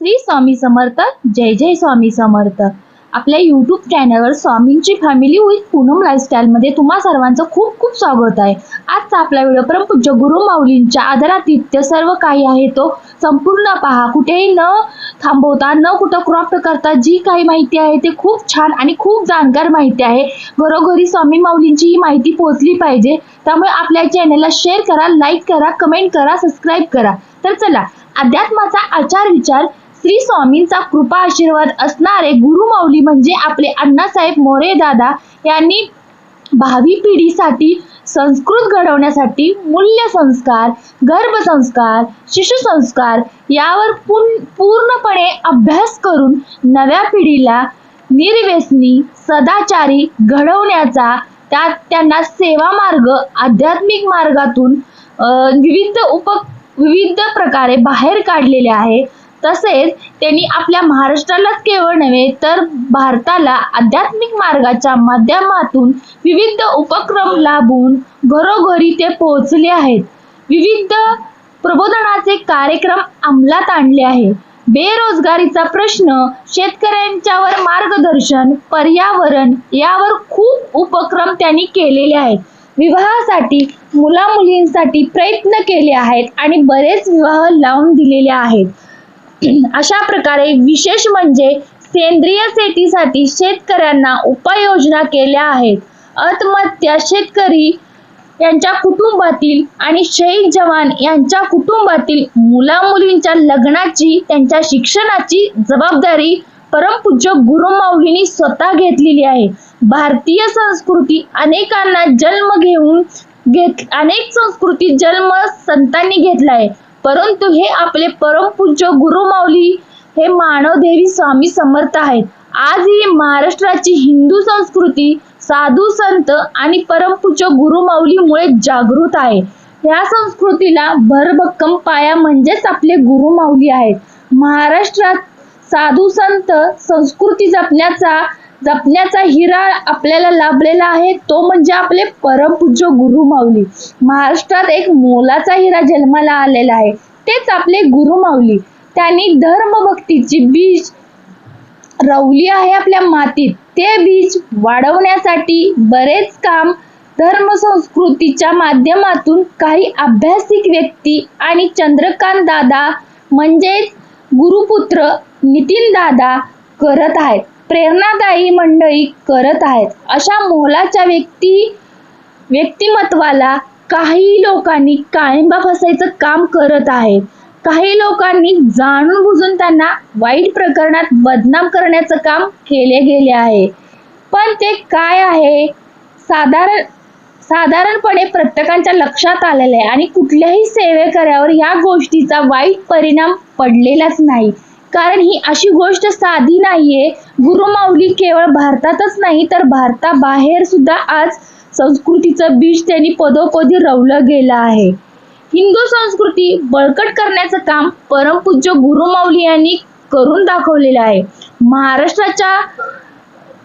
श्री स्वामी समर्थ जय जय स्वामी समर्थ. आपल्या यूट्यूब चॅनलवर स्वामींची फॅमिली विथ पूनम लाईफस्टाईलमध्ये तुम्हा सर्वांचं खूप खूप स्वागत आहे. आजचा आपला व्हिडिओ परमपूज्य गुरु माऊलींच्या आदरातिथ्य सर्व काही आहे तो संपूर्ण पहा. कुठेही न थांबवता न कुठं क्रॉफ्ट करता जी काही माहिती आहे ते खूप छान आणि खूप जाणकार माहिती आहे. घरोघरी स्वामी माऊलींची ही माहिती पोहोचली पाहिजे. त्यामुळे आपल्या चॅनलला शेअर करा लाईक करा कमेंट करा सबस्क्राईब करा. तर चला अध्यात्माचा आचार विचार श्री स्वामींचा कृपा आशीर्वाद असणारे गुरुमाऊली म्हणजे आपले अण्णासाहेब मोरे दादा यांनी भावी पिढीसाठी संस्कृत घडवण्यासाठी मूल्य संस्कार गर्भसंस्कार शिशुसंस्कार यावर पूर्णपणे अभ्यास करून नव्या पिढीला निर्व्यसनी सदाचारी घडवण्याचा त्यात त्यांना सेवा मार्ग आध्यात्मिक मार्गातून विविध उप विविध प्रकारे बाहेर काढलेले आहे. तसेच त्यांनी आपल्या महाराष्ट्रालाच केवळ नव्हे तर भारताला आध्यात्मिक मार्गाच्या माध्यमातून विविध उपक्रम लाभून घरोघरी ते पोहोचले आहेत. विविध प्रबोधनाचे कार्यक्रम अंमलात आणले आहे. बेरोजगारीचा प्रश्न शेतकऱ्यांच्यावर मार्गदर्शन पर्यावरण यावर खूप उपक्रम त्यांनी केलेले आहेत. विवाहासाठी मुला मुलींसाठी प्रयत्न केले आहेत आणि बरेच विवाह लावून दिलेले आहेत. अशा प्रकारे विशेष म्हणजे सेंद्रिय शेतीसाठी शेतकऱ्यांना उपाययोजना केल्या आहेत. आत्महत्या शेतकरी यांच्या कुटुंबातील आणि शहीद जवान यांच्या कुटुंबातील मुला मुलींच्या लग्नाची त्यांच्या शिक्षणाची जबाबदारी परमपूज्य गुरुमाऊलींनी स्वतः घेतलेली आहे. भारतीय संस्कृती अनेकांना जन्म घेऊन घेत अनेक संस्कृती जन्म संतांनी घेतला आहे. परंतु हे आपले परमपूज्य गुरुमाऊली हे मानवदेवी स्वामी समर्थ आहेत. आजही महाराष्ट्राची हिंदू संस्कृती साधू संत आणि परमपूज्य गुरुमाऊलीमुळे जागृत आहे. या संस्कृतीला भरभक्कम पाया म्हणजेच आपले गुरुमाऊली आहेत. महाराष्ट्रात साधू संत संस्कृती जपण्याचा जपण्याचा हिरा आपल्याला लाभलेला आहे तो म्हणजे आपले परमपूज्य गुरुमाऊली महाराष्ट्रात एक मोलाचा हिरा जन्माला आलेला आहे. तेच आपले गुरुमाऊली त्यांनी धर्मभक्तीची बीज रवली आहे आपल्या मातीत. ते बीज वाढवण्यासाठी बरेच काम धर्मसंस्कृतीच्या माध्यमातून काही अभ्यासिक व्यक्ती आणि चंद्रकांत दादा म्हणजेच गुरुपुत्र नितीन दादा करत आहेत. प्रेरणादायी मंडळी करत आहेत. अशा मोलाच्या व्यक्ती व्यक्तिमत्वाला काही लोकांनी काळिंबा फसायचं काम करत आहेत. काही लोकांनी जाणून बुजून त्यांना वाईट प्रकरणात बदनाम करण्याचं काम केले गेले आहे. पण ते काय आहे? साधारण साधारणपणे प्रत्येकाच्या लक्षात आलेलं आहे आणि कुठल्याही सेवेकऱ्यावर या गोष्टीचा वाईट परिणाम पडलेलाच नाही. कारण ही अशी गोष्ट साधी नाहीये. गुरुमाऊली केवळ भारतातच नाही तर भारताबाहेर सुद्धा आज संस्कृतीचं बीज त्यांनी पदोपदी रवलं गेलं आहे. हिंदू संस्कृती बळकट करण्याचं काम परमपूज्य गुरुमाऊली यांनी करून दाखवलेलं आहे. महाराष्ट्राच्या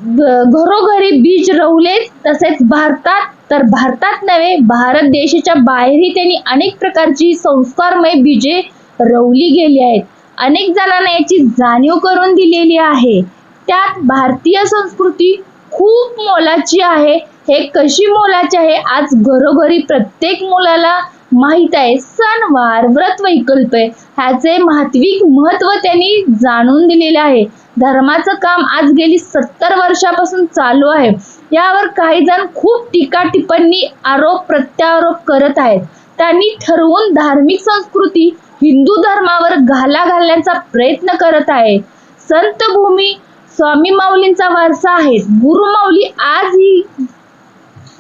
ग- घरोघरी बीज रवले तसेच भारतात तर भारतात नव्हे भारत देशाच्या बाहेरही त्यांनी अनेक प्रकारची संस्कारमय बीजे रवली गेली आहेत. अनेक जणांना याची जाणीव करून दिलेली आहे. त्यात भारतीय संस्कृती खूप मोलाची आहे. हे कशी मोलाची आहे? आज घरोघरी प्रत्येक मुलाला माहीत आहे. सणवार व्रत वैकल्प ह्याचे महत्विक महत्त्व त्यांनी जाणून दिलेले आहे. धर्माचं काम आज गेली सत्तर वर्षापासून चालू आहे. यावर काही जण खूप टीका टिप्पणी आरोप प्रत्यारोप करत आहेत. त्यांनी ठरवून धार्मिक संस्कृती हिंदू धर्मावर घाला घालण्याचा प्रयत्न करत आहे. संत भूमी स्वामी माऊलींचा वारसा आहे गुरुमाऊली आज ही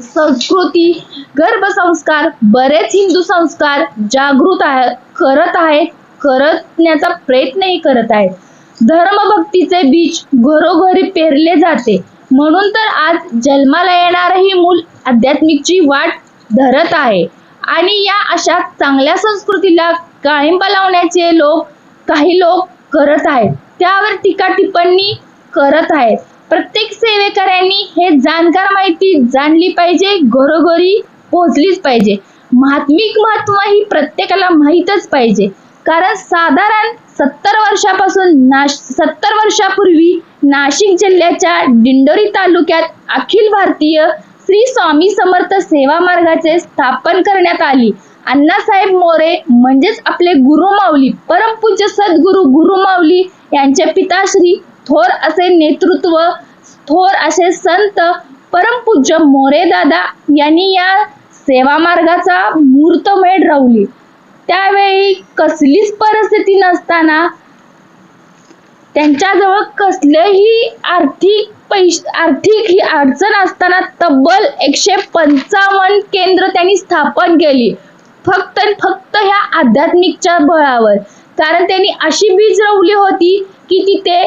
संस्कृती गर्भसंस्कार बरेच हिंदू संस्कार जागृत आहे करत आहेत करण्याचा प्रयत्नही करत आहेत धर्मभक्तीचे बीज घरोघरी पेरले जाते. म्हणून तर आज जन्माला येणारही मूल आध्यात्मिकची वाट धरत आहे. आणि या अशा चांगल्या संस्कृतीला काळिंबा लावण्याचे लोक काही लोक करत आहेत. त्यावर टीका टिप्पणी करत आहेत. प्रत्येक सेवेकऱ्यांनी हे जाणकार माहिती जाणली पाहिजे घरोघरी पोहोचलीच पाहिजे. महात्मिक महत्त्व ही प्रत्येकाला माहीतच पाहिजे. कारण साधारण सत्तर वर्षापासून नाश सत्तर वर्षापूर्वी नाशिक जिल्ह्याच्या दिंडोरी तालुक्यात अखिल भारतीय श्री स्वामी समर्थ सेवा मार्गाचे स्थापन करण्यात आली. अण्णासाहेब मोरे म्हणजेच आपले गुरुमाऊली परमपूज्य सद्गुरू गुरुमाऊली यांचे पिताश्री थोर असे नेतृत्व थोर असे संत परमपूज्य मोरे दादा यांनी या सेवा मार्गाचा मूर्तमेढ रवली. त्यावेळी कसलीच परिस्थिती नसताना त्यांच्याजवळ कसलेही आर्थिक पैश आर्थिक ही अडचण असताना तब्बल एकशे पंचावन्न केंद्र त्यांनी स्थापन केली. फक्त फक्त ह्या आध्यात्मिकच्या बळावर. कारण त्यांनी अशी बीज रवली होती की तिथे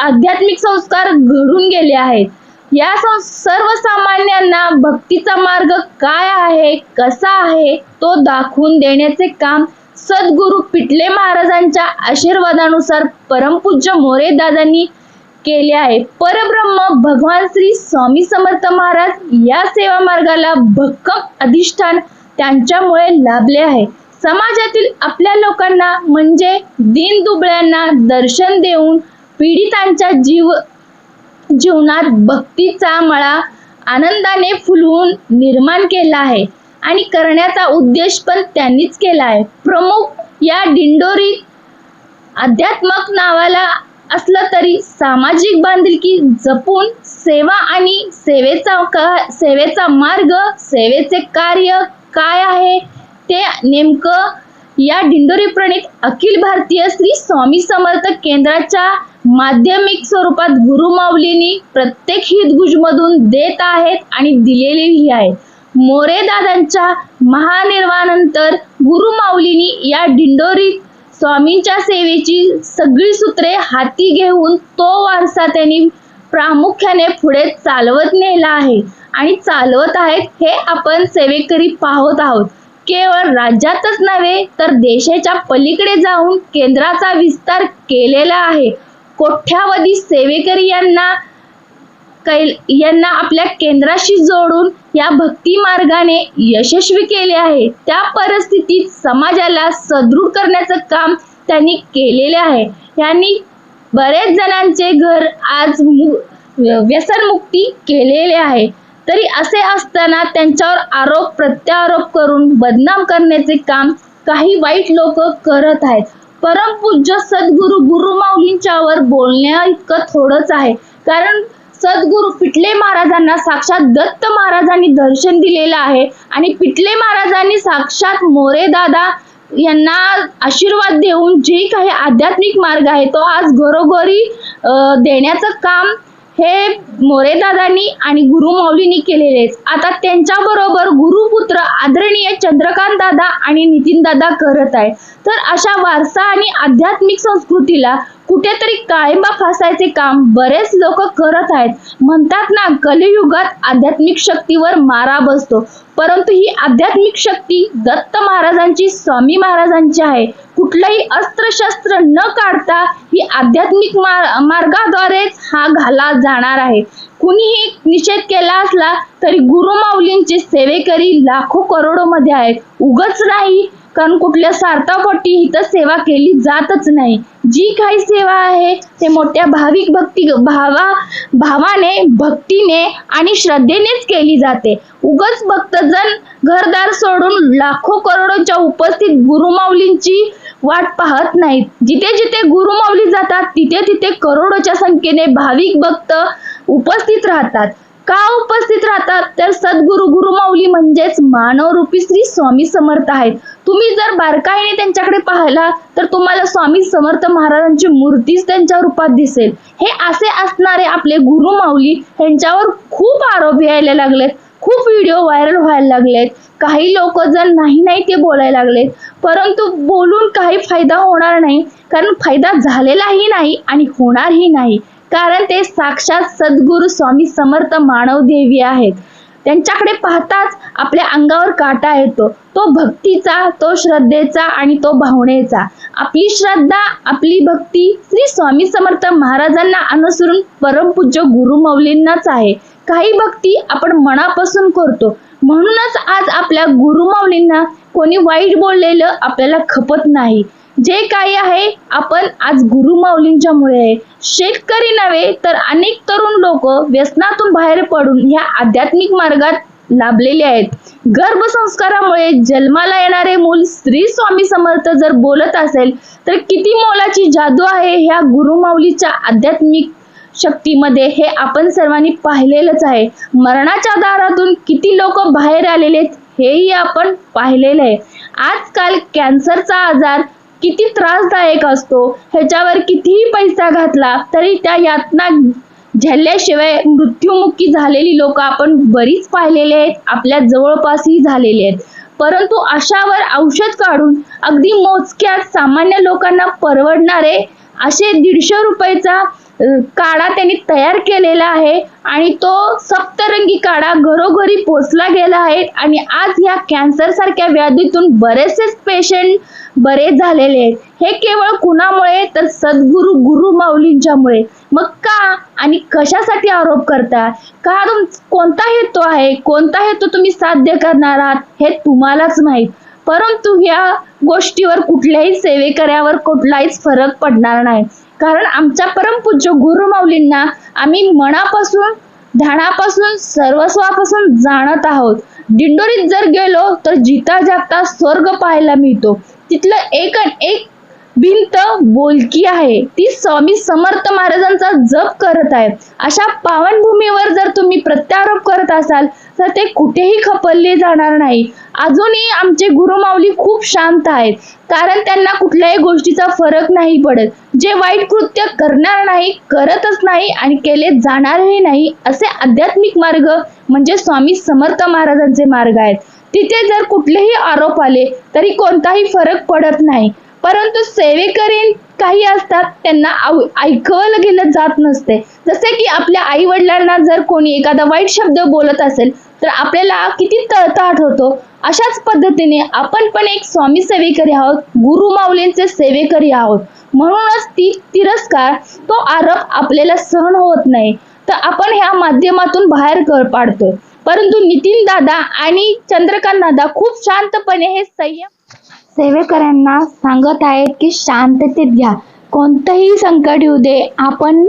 आध्यात्मिक संस्कार घडून गेले आहेत. या सर्वसामान्यांना भक्तीचा मार्ग काय आहे कसा आहे तो दाखवून देण्याचे काम सद्गुरू पिटले महाराजांच्या आशीर्वादानुसार परमपूज्य मोरे दादांनी केले आहे. परब्रह्म भगवान श्री स्वामी समर्थ महाराज या सेवा मार्गाला भक्कम अधिष्ठान त्यांच्यामुळे लाभले आहे. समाजातील आपल्या लोकांना म्हणजे दीनदुबळ्यांना दर्शन देऊन पीडितांच्या जीव जीवनात भक्तीचा मळा आनंदाने फुलवून निर्माण केला आहे. आणि करण्याचा उद्देश पण त्यांनीच केला आहे. प्रमुख या दिंडोरी अध्यात्मक नावाला असलं तरी सामाजिक बांधिलकी जपून सेवा आणि सेवेचा का सेवेचा मार्ग सेवेचे कार्य काय आहे ते नेमकं या दिंडोरी प्रणित अखिल भारतीय श्री स्वामी समर्थ केंद्राच्या माध्यमिक स्वरूपात गुरुमाऊलींनी प्रत्येक हितगुजमधून देत आहेत आणि दिलेलीही आहे. मोरे दादांच्या महानिर्वाणानंतर गुरुमाऊलींनी या दिंडोरी स्वामींच्या सेवेची सगळी सूत्रे हाती घेऊन तो वारसा त्यांनी प्रामुख्याने पुढे चालवत नेला आहे. आणि चालवत आहेत हे आपण सेवेकरी पाहत आहोत. केवळ राज्यातच नव्हे तर देशाच्या पलीकडे जाऊन केंद्राचा विस्तार केलेला आहे. कोठ्यावधी सेवेकरी यांना कै यांना आपल्या केंद्राशी जोडून या भक्ती मार्गाने यशस्वी केले आहे. त्या परिस्थितीत समाजाला सदृढ करण्याचं काम त्यांनी केलेले आहे. यांनी बरेच जणांचे घर आज व्यसनमुक्ती केलेले आहे. तरी असे असताना त्यांच्यावर आरोप प्रत्यारोप करून बदनाम करण्याचे काम काही वाईट लोक करत आहेत. परमपूज्य सद्गुरु गुरुमाऊलींच्यावर बोलण्या इतकं थोडंच आहे. कारण सद्गुरू पिटले महाराजांना साक्षात दत्त महाराजांनी दर्शन दिलेलं आहे. आणि पिटले महाराजांनी साक्षात मोरे दादा यांना आशीर्वाद देऊन जे काही आध्यात्मिक मार्ग आहे तो आज घरोघरी देण्याचं काम हे मोरेदादांनी आणि गुरुमाऊलींनी केलेले आहेत. आता त्यांच्याबरोबर गुरुपुत्र आदरणीय चंद्रकांत दादा आणि नितीन दादा करत आहे तर अशा वारसा आणि आध्यात्मिक संस्कृतीला कुठेतरी काळिंबा फासायचे काम बरेच लोक करत आहेत. म्हणतात ना कलियुगात आध्यात्मिक शक्तीवर मारा बसतो. परंतु ही आध्यात्मिक शक्ती दत्त महाराजांची स्वामी महाराजांची आहे. कुठलंही अस्त्रशस्त्र न काढता ही आध्यात्मिक मार मार्गाद्वारेच हा घाला जाणार आहे. कुणीही निषेध केला असला तरी गुरुमाऊलींचे सेवेकरी लाखो करोडो मध्ये आहेत. उगच नाही कारण कुठल्या स्वार्थापोटी इथं सेवा केली जातच नाही. जी काही सेवा आहे ते मोठ्या भाविक भक्ती भावा भावाने भक्तीने आणि श्रद्धेनेच केली जाते. उगच भक्तजन घरदार सोडून लाखो करोडोच्या उपस्थित गुरुमाऊलींची वाट पाहत नाहीत. जिथे जिथे गुरुमाऊली जातात तिथे तिथे करोडोच्या संख्येने भाविक भक्त उपस्थित राहतात. का उपस्थित राहतात? तर सद्गुरु गुरुमाऊली म्हणजेच मानवरूपी श्री स्वामी समर्थ आहेत. तुम्ही जर बारकाईने त्यांच्याकडे पाहिला तर तुम्हाला स्वामी समर्थ महाराजांची मूर्तीच त्यांच्या रूपात दिसेल. हे असे असणारे आपले गुरुमाऊली यांच्यावर खूप आरोप यायला लागलेत. खूप व्हिडिओ व्हायरल व्हायला लागलेत. काही लोक जर नाही नाही ते बोलायला लागलेत. परंतु बोलून काही फायदा होणार नाही कारण फायदा झालेलाही नाही आणि होणारही नाही. कारण ते साक्षात सद्गुरू स्वामी समर्थ मानव देवी आहेत. त्यांच्याकडे पाहताच आपल्या अंगावर काटा येतो. तो भक्तीचा तो श्रद्धेचा आणि तो भावनेचा. आपली श्रद्धा आपली भक्ती श्री स्वामी समर्थ महाराजांना अनुसरून परमपूज्य गुरु मौलींनाच आहे. काही भक्ती आपण मनापासून करतो. म्हणूनच आज आपल्या गुरुमाऊलींना कोणी वाईट बोललेलं आपल्याला खपत नाही. जे काही आहे आपण आज गुरुमाऊलींच्यामुळे आहे. शेतकरी नव्हे तर अनेक तरुण लोक व्यसनातून बाहेर पडून ह्या आध्यात्मिक मार्गात लाभलेले आहेत. गर्भसंस्कारामुळे जन्माला येणारे मूल श्री स्वामी समर्थ जर बोलत असेल तर किती मोलाची जादू आहे ह्या गुरुमाऊलीच्या आध्यात्मिक शक्तीमध्ये हे आपण सर्वांनी पाहिलेलंच आहे. मरणाच्या दारातून किती लोक बाहेर आलेले आहेत हेही आपण पाहिलेलं आहे. आजकाल कॅन्सरचा आजार किती त्रासदायक असतो. ह्याच्यावर कितीही पैसा घातला तरी त्या यातना झेलल्याशिवाय मृत्युमुखी झालेली लोक आपण बरीच पाहिलेले आहेत. आपल्या जवळपासही झालेली आहेत. परंतु अशावर औषध काढून अगदी मोजक्या सामान्य लोकांना परवडणारे असे दीडशे रुपयाचा काढा त्यांनी तयार केलेला आहे आणि तो सप्तरंगी काढा घरोघरी पोचला गेला आहे. आणि आज या कॅन्सर सारख्या व्याधीतून बरेचसे पेशंट बरे झालेले आहेत. हे केवळ कुणामुळे तर सद्गुरु गुरु माऊलींच्यामुळे. मग का आणि कशासाठी आरोप करता? का तुम कोणता हेतू आहे? कोणता हेतू तुम्ही साध्य करणार आहात? हे तुम्हालाच माहीत. परंतु या गोष्टीवर कुठल्याही सेवेकऱ्यावर कुठलाहीच फरक पडणार नाही. कारण आमच्या परमपूज्य गुरुमाऊलींना आम्ही मनापासून ध्यानापासून सर्वस्वापासून जाणत आहोत. दिंडोरीत जर गेलो तर जिता जागता स्वर्ग पाहायला मिळतो. तिथलं एक अन एक भिंत बोलकी आहे. ती स्वामी समर्थ महाराजांचा जप करत आहे अशा पावनभूमीवर जर तुम्ही प्रत्यारोप करत असाल तर ते कुठेही खपलले जाणार नाही. अजूनही आमचे गुरुमाऊली खूप शांत आहेत. कारण त्यांना कुठल्याही गोष्टीचा फरक नाही पडत. जे वाईट कृत्य करणार नाही करतच नाही आणि केले जाणारही नाही असे आध्यात्मिक मार्ग म्हणजे स्वामी समर्थ महाराजांचे मार्ग आहेत. तिथे जर कुठलेही आरोप आले तरी कोणताही फरक पडत नाही. परंतु सेवेकरी काही असतात त्यांना ऐकवलं गेलं जात नसते. जसे की आपल्या आई वडिलांना जर कोणी एखादा वाईट शब्द बोलत असेल तर आपल्याला किती तळतळाट होतो. अशाच पद्धतीने आपण पण एक स्वामी सेवेकरी आहोत गुरु माऊलींचे सेवेकरी आहोत. म्हणूनच ती तिरस्कार तो आरोप आपल्याला सहन होत नाही. तर आपण ह्या माध्यमातून बाहेर पाडतोय. परंतु नितीन दादा आणि चंद्रकांत दादा खूप शांतपणे हे संयम सेवेकऱ्यांना सांगत आहेत की शांततेत घ्या. कोणतंही संकट येऊ दे. आपण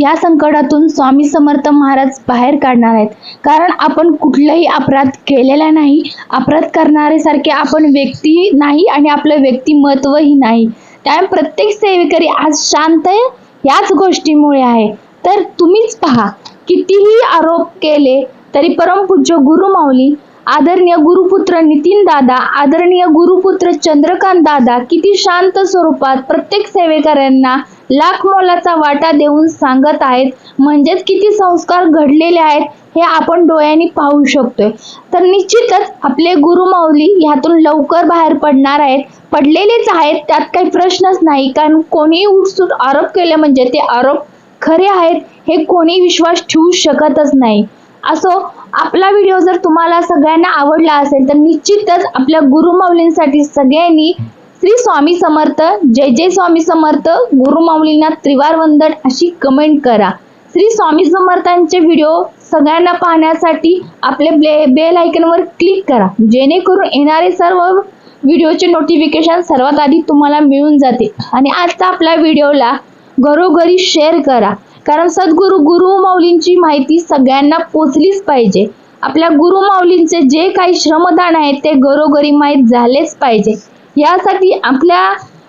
या संकटातून स्वामी समर्थ महाराज बाहेर काढणार आहेत. कारण आपण कुठलाही अपराध केलेला नाही. अपराध करणारे सारखे आपण व्यक्ती नाही आणि आपलं व्यक्तिमत्वही नाही. त्यामुळे प्रत्येक सेवेकरी आज शांत आहे याच गोष्टीमुळे आहे. तर तुम्हीच पहा कितीही आरोप केले तरी परमपूज्य गुरुमाऊली आदरणीय गुरुपुत्र नितीन दादा आदरणीय गुरुपुत्र चंद्रकांत दादा किती शांत स्वरूपात प्रत्येक सेवेकऱ्यांना लाख मोलाचा वाटा देऊन सांगत आहेत. म्हणजेच किती संस्कार घडलेले आहेत हे आपण डोळ्यांनी पाहू शकतोय. तर निश्चितच आपले गुरुमाऊली ह्यातून लवकर बाहेर पडणार आहेत. पडलेलेच आहेत त्यात काही प्रश्नच नाही. कारण कोणीही उठसूट आरोप केले म्हणजे ते आरोप खरे आहेत हे कोणी विश्वास ठेवू शकतच नाही. असो आपला व्हिडिओ जर तुम्हाला सगळ्यांना आवडला असेल तर निश्चितच आपल्या गुरुमाऊलींसाठी सगळ्यांनी श्री स्वामी समर्थ जय जय स्वामी समर्थ गुरुमाऊलींना त्रिवार वंदन अशी कमेंट करा. श्री स्वामी समर्थांचे व्हिडिओ सगळ्यांना पाहण्यासाठी आपले ब्ले बेल आयकनवर क्लिक करा. जेणेकरून येणारे सर्व व्हिडिओचे नोटिफिकेशन सर्वात आधी तुम्हाला मिळून जाते आणि आजचा आपल्या व्हिडिओला घरोघरी शेअर करा. कारण सद्गुरू गुरु माऊलींची माहिती सगळ्यांना पोचलीच पाहिजे. आपल्या गुरु माऊलींचे जे काही श्रमदान आहेत ते घरोघरी माहीत झालेच पाहिजे. यासाठी आपल्या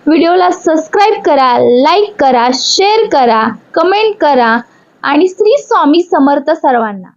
व्हिडिओला सबस्क्राईब करा लाईक करा शेअर करा कमेंट करा आणि श्री स्वामी समर्थ सर्वांना.